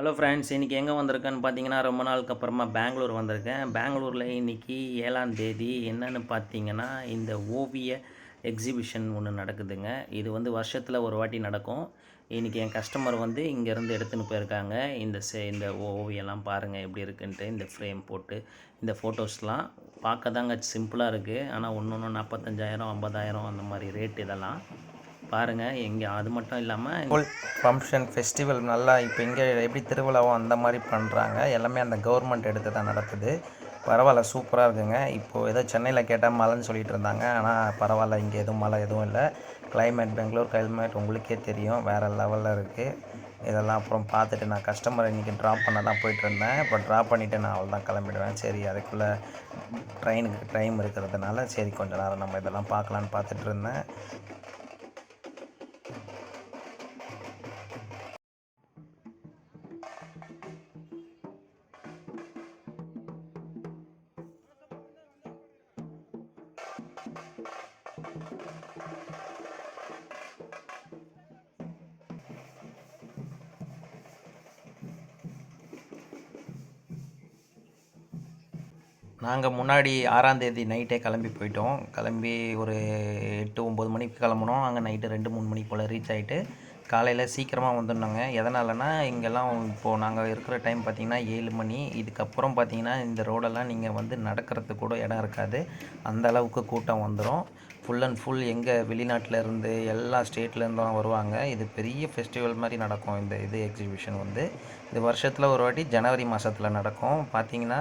Hello friends இன்றைக்கி எங்கே வந்திருக்கேன்னு பார்த்தீங்கன்னா ரொம்ப நாளுக்கு அப்புறமா பெங்களூர் வந்திருக்கேன். பெங்களூரில் இன்றைக்கி ஏழாம் தேதி என்னென்னு பார்த்தீங்கன்னா இந்த ஓவிய எக்ஸிபிஷன் ஒன்று நடக்குதுங்க. இது வந்து வருஷத்தில் ஒரு வாட்டி நடக்கும். இன்றைக்கி என் கஸ்டமர் வந்து இங்கேருந்து எடுத்துன்னு போயிருக்காங்க. இந்த சே இந்த ஓவியெல்லாம் பாருங்கள் எப்படி இருக்குன்ட்டு இந்த ஃப்ரேம் போட்டு இந்த ஃபோட்டோஸ்லாம் பார்க்க தாங்க சிம்பிளாக இருக்குது ஆனால் ஒன்று ஒன்று நாற்பத்தஞ்சாயிரம் ஐம்பதாயிரம் அந்த மாதிரி ரேட் இதெல்லாம். பாருங்கள் எங்கே அது மட்டும் இல்லாமல் ஃபங்க்ஷன் ஃபெஸ்டிவல் நல்லா இப்போ இங்கே எப்படி திருவிழாவோ அந்த மாதிரி பண்ணுறாங்க எல்லாமே அந்த கவர்மெண்ட் எடுத்து தான் நடக்குது. பரவாயில்ல சூப்பராக இருக்குங்க. இப்போது ஏதோ சென்னையில் கேட்டால் மழைன்னு சொல்லிட்டு இருந்தாங்க. ஆனால் பரவாயில்ல இங்கே எதுவும் மழை எதுவும் இல்லை. கிளைமேட் பெங்களூர் கிளைமேட் உங்களுக்கே தெரியும். வேறு லெவலில் இருக்குது இதெல்லாம் அப்புறம் பார்த்துட்டு நான் கஸ்டமர் இன்றைக்கி ட்ராப் பண்ண தான் போயிட்டுருந்தேன் இப்போ ட்ராப் பண்ணிவிட்டு நான் அவள் தான் கிளம்பிடுவேன். சரி அதுக்குள்ளே ட்ரெயினுக்கு டைம் இருக்கிறதுனால சரி கொஞ்ச நேரம் நம்ம இதெல்லாம் பார்க்கலான்னு பார்த்துட்டு இருந்தேன். நாங்கள் முன்னாடி ஆறாந்தேதி நைட்டே கிளம்பி போயிட்டோம். கிளம்பி ஒரு எட்டு ஒம்பது மணிக்கு கிளம்புனோம். அங்கே நைட்டு ரெண்டு மூணு மணி போல் ரீச் ஆகிட்டு காலையில் சீக்கிரமாக வந்துடணுங்க. எதனாலனா இங்கெல்லாம் இப்போது நாங்கள் இருக்கிற டைம் பார்த்திங்கன்னா ஏழு மணி. இதுக்கப்புறம் பார்த்திங்கன்னா இந்த ரோடெல்லாம் நீங்கள் வந்து நடக்கிறதுக்கு கூட இடம் இருக்காது. அந்த அளவுக்கு கூட்டம் வந்துடும் ஃபுல் அண்ட் ஃபுல் எங்கே வெளிநாட்டில் இருந்து எல்லா ஸ்டேட்லேருந்தும் வருவாங்க. இது பெரிய ஃபெஸ்டிவல் மாதிரி நடக்கும் இந்த இது எக்ஸிபிஷன் வந்து. இது வருஷத்தில் ஒரு வாட்டி ஜனவரி மாதத்தில் நடக்கும். பார்த்தீங்கன்னா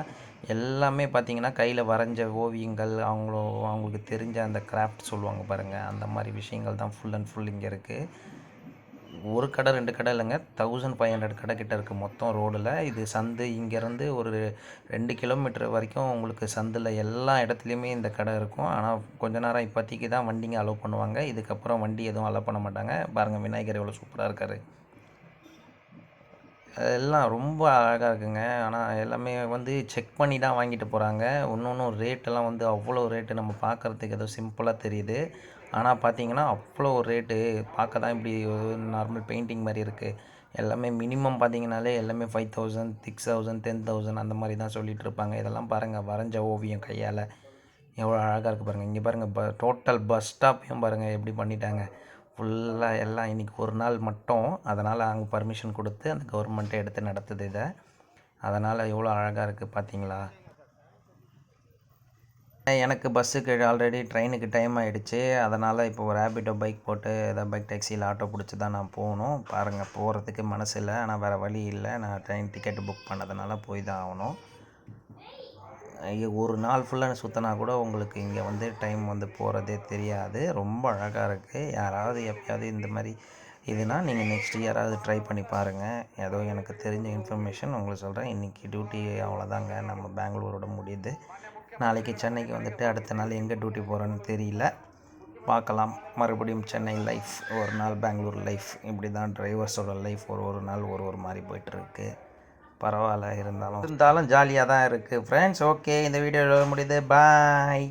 எல்லாமே பார்த்திங்கன்னா கையில் வரைஞ்ச ஓவியங்கள் அவங்களோ அவங்களுக்கு தெரிஞ்ச அந்த கிராஃப்ட் சொல்லுவாங்க பாருங்கள் அந்த மாதிரி விஷயங்கள் தான் ஃபுல் அண்ட் ஃபுல் இங்கே இருக்குது ஒரு கடை ரெண்டு கடை இல்லைங்க. தௌசண்ட் ஃபைவ் ஹண்ட்ரட் கடை கிட்ட இருக்குது மொத்தம் ரோடில் இது சந்து இங்கேருந்து ஒரு ரெண்டு கிலோமீட்டர் வரைக்கும் உங்களுக்கு சந்தில் எல்லா இடத்துலையுமே இந்த கடை இருக்கும். ஆனால் கொஞ்ச நேரம் இப்போதைக்கு தான் வண்டிங்க அலோவ் பண்ணுவாங்க. இதுக்கப்புறம் வண்டி எதுவும் அலோவ் பண்ண மாட்டாங்க. பாருங்கள் விநாயகர் எவ்வளோ சூப்பராக இருக்கார். எல்லாம் ரொம்ப அழகாக இருக்குங்க. ஆனால் எல்லாமே வந்து செக் பண்ணி தான் வாங்கிட்டு போகிறாங்க ஒன்று ஒன்றும் ரேட்டெல்லாம் வந்து அவ்வளோ ரேட்டு நம்ம பார்க்குறதுக்கு ஏதோ சிம்பிளாக தெரியுது. ஆனால் பார்த்தீங்கன்னா அவ்வளோ ரேட்டு பார்க்க தான் இப்படி நார்மல் பெயிண்டிங் மாதிரி இருக்குது எல்லாமே மினிமம் பார்த்தீங்கனாலே எல்லாமே five thousand six thousand ten thousand அந்த மாதிரி தான் சொல்லிகிட்டு இருப்பாங்க. இதெல்லாம் பாருங்கள் வரைஞ்ச ஓவியம் கையால். எவ்வளோ அழகாக இருக்குது பாருங்கள் இங்கே பாருங்கள் ப டோட்டல் பஸ் ஸ்டாப்பையும் பாருங்கள் எப்படி பண்ணிட்டாங்க. ஃபுல்லாக எல்லாம் இன்றைக்கி ஒரு நாள் மட்டும். அதனால் அங்கே பர்மிஷன் கொடுத்து அந்த கவர்மெண்ட்டை எடுத்து நடத்துது இதை. அதனால் எவ்வளோ அழகாக இருக்குது பார்த்தீங்களா எனக்கு பஸ்ஸுக்கு ஆல்ரெடி ட்ரெயினுக்கு டைம் ஆகிடுச்சு அதனால் இப்போ ஒரு ரேபிட்டோ பைக் போட்டு ஏதாவது பைக் டாக்ஸியில் ஆட்டோ பிடிச்சி தான் நான் போகணும். பாருங்கள் போகிறதுக்கு மனசு இல்லை. ஆனால் வேறு வழி இல்லை. நான் ட்ரெயின் டிக்கெட் புக் பண்ணதுனால போய் தான் ஆகணும். ஒரு நாள் ஃபுல்லாக சுற்றினா கூட உங்களுக்கு இங்கே வந்து டைம் வந்து போகிறதே தெரியாது. ரொம்ப அழகாக இருக்குது யாராவது எப்பயாவது இந்த மாதிரி இதுனா நீங்கள் நெக்ஸ்ட் இயராவது ட்ரை பண்ணி பாருங்கள் ஏதோ எனக்கு தெரிஞ்ச இன்ஃபர்மேஷன் உங்களுக்கு சொல்கிறேன் இன்றைக்கி டியூட்டி அவ்வளோதாங்க நம்ம பெங்களூரோட முடியுது. நாளைக்கு சென்னைக்கு வந்துட்டு அடுத்த நாள் எங்கே டியூட்டி போகிறோன்னு தெரியல. பார்க்கலாம். மறுபடியும் சென்னை லைஃப் ஒரு நாள் பெங்களூர் லைஃப் இப்படி தான் டிரைவர்ஸோட லைஃப் ஒரு ஒரு நாள் ஒரு ஒரு மாதிரி போயிட்டுருக்கு பரவாயில்ல இருந்தாலும். இருந்தாலும் ஜாலியாக தான் இருக்குது ஃப்ரெண்ட்ஸ் ஓகே இந்த வீடியோ முடியுது. பாய்